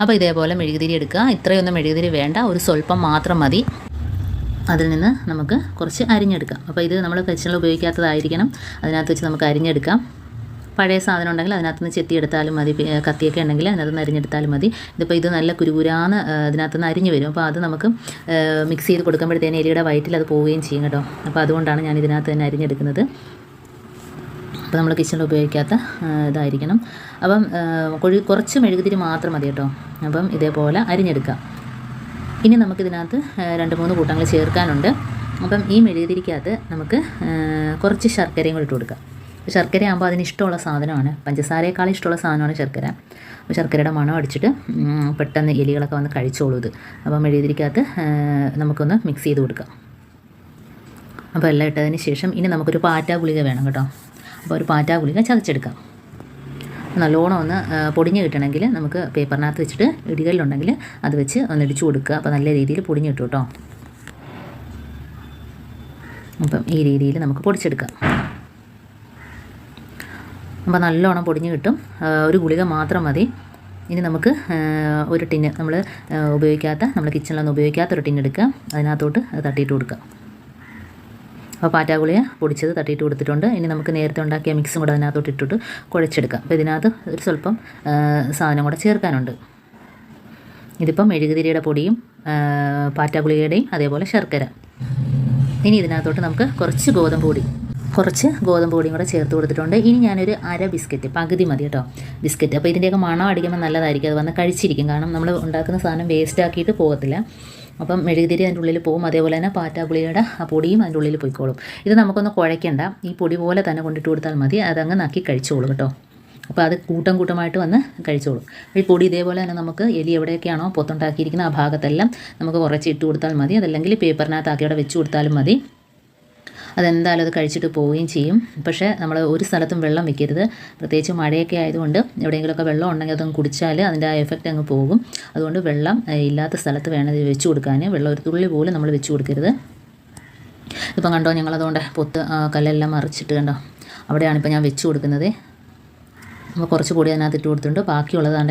അപ്പോൾ ഇതേപോലെ മെഴുകുതിരി എടുക്കുക. ഇത്രയൊന്നും മെഴുകുതിരി വേണ്ട. ഒരു സ്വല്പം മാത്രം മതി. അതിൽ നിന്ന് നമുക്ക് കുറച്ച് അരിഞ്ഞെടുക്കാം. അപ്പോൾ ഇത് നമ്മൾ കിച്ചണിൽ ഉപയോഗിക്കാത്തതായിരിക്കണം. അതിനകത്ത് വെച്ച് നമുക്ക് അരിഞ്ഞെടുക്കാം. പഴയ സാധനം ഉണ്ടെങ്കിൽ അതിനകത്ത് നിന്ന് ചെത്തിയെടുത്താലും മതി. കത്തിയൊക്കെ ഉണ്ടെങ്കിൽ അതിനകത്ത് നിന്ന് അരിഞ്ഞെടുത്താലും മതി. ഇതിപ്പോൾ ഇത് നല്ല കുരുകുരാന്ന് ഇതിനകത്ത് നിന്ന് അരിഞ്ഞ് വരും. അപ്പോൾ അത് നമുക്ക് മിക്സ് ചെയ്ത് കൊടുക്കുമ്പോഴത്തേന് എലിയുടെ വയറ്റിൽ അത് പോവുകയും ചെയ്യും കേട്ടോ. അപ്പോൾ അതുകൊണ്ടാണ് ഞാൻ ഇതിനകത്ത് തന്നെ അരിഞ്ഞെടുക്കുന്നത്. അപ്പോൾ നമ്മൾ കിച്ചണിൽ ഉപയോഗിക്കാത്ത ഇതായിരിക്കണം. അപ്പം കുറച്ച് മെഴുകുതിരി മാത്രം മതി കേട്ടോ. അപ്പം ഇതേപോലെ അരിഞ്ഞെടുക്കാം ഇനി നമുക്കിതിനകത്ത് രണ്ട് മൂന്ന് കൂട്ടങ്ങൾ ചേർക്കാനുണ്ട്. അപ്പം ഈ മെഴുകുതിരിക്കകത്ത് നമുക്ക് കുറച്ച് ശർക്കരയും കൂടി ഇട്ട് കൊടുക്കാം ശർക്കര ആകുമ്പോൾ അതിന് ഇഷ്ടമുള്ള സാധനമാണ്. പഞ്ചസാരയേക്കാൾ ഇഷ്ടമുള്ള സാധനമാണ് ശർക്കര. അപ്പോൾ ശർക്കരയുടെ മണം അടിച്ചിട്ട് പെട്ടെന്ന് എലികളൊക്കെ വന്ന് കഴിച്ചോളൂ ഇത്. അപ്പം മെഴുകുതിരിക്കകത്ത് നമുക്കൊന്ന് മിക്സ് ചെയ്ത് കൊടുക്കാം അപ്പോൾ എല്ലാം ഇട്ടതിന് ശേഷം ഇനി നമുക്കൊരു പാറ്റ ഗുളിക വേണം കേട്ടോ. അപ്പോൾ ഒരു പാറ്റ ഗുളിക ചതച്ചെടുക്കാം. നല്ലോണം ഒന്ന് പൊടിഞ്ഞ് കിട്ടണമെങ്കിൽ നമുക്ക് പേപ്പറിനകത്ത് വെച്ചിട്ട് ഇടികളിലുണ്ടെങ്കിൽ അത് വെച്ച് ഒന്ന് ഇടിച്ചു കൊടുക്കുക. അപ്പോൾ നല്ല രീതിയിൽ പൊടിഞ്ഞ് കിട്ടും കേട്ടോ. അപ്പം ഈ രീതിയിൽ നമുക്ക് പൊടിച്ചെടുക്കാം. അപ്പോൾ നല്ലോണം പൊടിഞ്ഞ് കിട്ടും. ഒരു ഗുളിക മാത്രം മതി. ഇനി നമുക്ക് ഒരു ടിന്ന് നമ്മൾ ഉപയോഗിക്കാത്ത നമ്മൾ കിച്ചണിലൊന്നും ഉപയോഗിക്കാത്ത ഒരു ടിന്ന് എടുക്കുക. അതിനകത്തോട്ട് അത് തട്ടിയിട്ട് കൊടുക്കുക. അപ്പോൾ പാറ്റാഗുളിയ പൊടിച്ചത് തട്ടിയിട്ട് കൊടുത്തിട്ടുണ്ട്. ഇനി നമുക്ക് നേരത്തെ ഉണ്ടാക്കിയ മിക്സും കൂടെ അതിനകത്തോട്ട് ഇട്ടിട്ട് കുഴച്ചെടുക്കാം. അപ്പോൾ ഇതിനകത്ത് ഒരു സ്വല്പം സാധനം കൂടെ ചേർക്കാനുണ്ട്. ഇതിപ്പം മെഴുകുതിരിയുടെ പൊടിയും പാറ്റാഗുളികയുടെയും അതേപോലെ ശർക്കര. ഇനി ഇതിനകത്തോട്ട് നമുക്ക് കുറച്ച് ഗോതമ്പ് പൊടി. കുറച്ച് ഗോതമ്പ് പൊടിയും കൂടെ ചേർത്ത് കൊടുത്തിട്ടുണ്ട്. ഇനി ഞാനൊരു അര ബിസ്ക്കറ്റ് പകുതി മതി കേട്ടോ ബിസ്ക്കറ്റ്. അപ്പോൾ ഇതിന്റെയൊക്കെ മണം അടിക്കുമ്പോൾ നല്ലതായിരിക്കും. അത് വന്ന് കഴിച്ചിരിക്കും. കാരണം നമ്മൾ ഉണ്ടാക്കുന്ന സാധനം വേസ്റ്റ് ആക്കിയിട്ട് പോകത്തില്ല. അപ്പം മെഴുകുതിരി അതിന്റെ ഉള്ളിൽ പോകും അതേപോലെ തന്നെ പാറ്റാഗുളിയുടെ ആ പൊടിയും അതിന്റെ ഉള്ളിൽ പോയിക്കോളും. ഇത് നമുക്കൊന്ന് കുഴയ്ക്കണ്ട. ഈ പൊടി പോലെ തന്നെ കൊണ്ടിട്ട് കൊടുത്താൽ മതി. അതങ്ങ് നക്കി കഴിച്ചോളൂ കേട്ടോ. അപ്പോൾ അത് കൂട്ടം കൂട്ടമായിട്ട് വന്ന് കഴിച്ചോളും. ഈ പൊടി ഇതേപോലെ തന്നെ നമുക്ക് എലി എവിടെയൊക്കെയാണോ പൊത്തുണ്ടാക്കിയിരിക്കുന്ന ആ ഭാഗത്തെല്ലാം നമുക്ക് കുറച്ച് ഇട്ട് കൊടുത്താൽ മതി. അതല്ലെങ്കിൽ പേപ്പറിനകത്താക്കി അവിടെ വെച്ച് കൊടുത്താലും മതി. അതെന്തായാലും അത് കഴിച്ചിട്ട് പോവുകയും ചെയ്യും. പക്ഷേ നമ്മൾ ഒരു സ്ഥലത്തും വെള്ളം വെക്കരുത്. പ്രത്യേകിച്ച് മഴയൊക്കെ ആയതുകൊണ്ട് എവിടെയെങ്കിലുമൊക്കെ വെള്ളം ഉണ്ടെങ്കിൽ അതൊന്ന് കുടിച്ചാൽ അതിന്റെ ആ എഫക്റ്റ് അങ്ങ് പോകും. അതുകൊണ്ട് വെള്ളം ഇല്ലാത്ത സ്ഥലത്ത് വേണം ഇത് വെച്ച് കൊടുക്കാൻ വെള്ളം ഒരു തുള്ളി പോലും നമ്മൾ വെച്ച് കൊടുക്കരുത്. ഇപ്പം കണ്ടോ ഞങ്ങളതുകൊണ്ട് പൊത്ത് കല്ലെല്ലാം മറിച്ചിട്ട് കണ്ടോ? അവിടെയാണ് ഇപ്പം ഞാൻ വെച്ച് കൊടുക്കുന്നത്. അപ്പോൾ കുറച്ച് പൊടി അതിനകത്ത് ഇട്ട് കൊടുത്തിട്ടുണ്ട്. ബാക്കിയുള്ളതാണ്ട്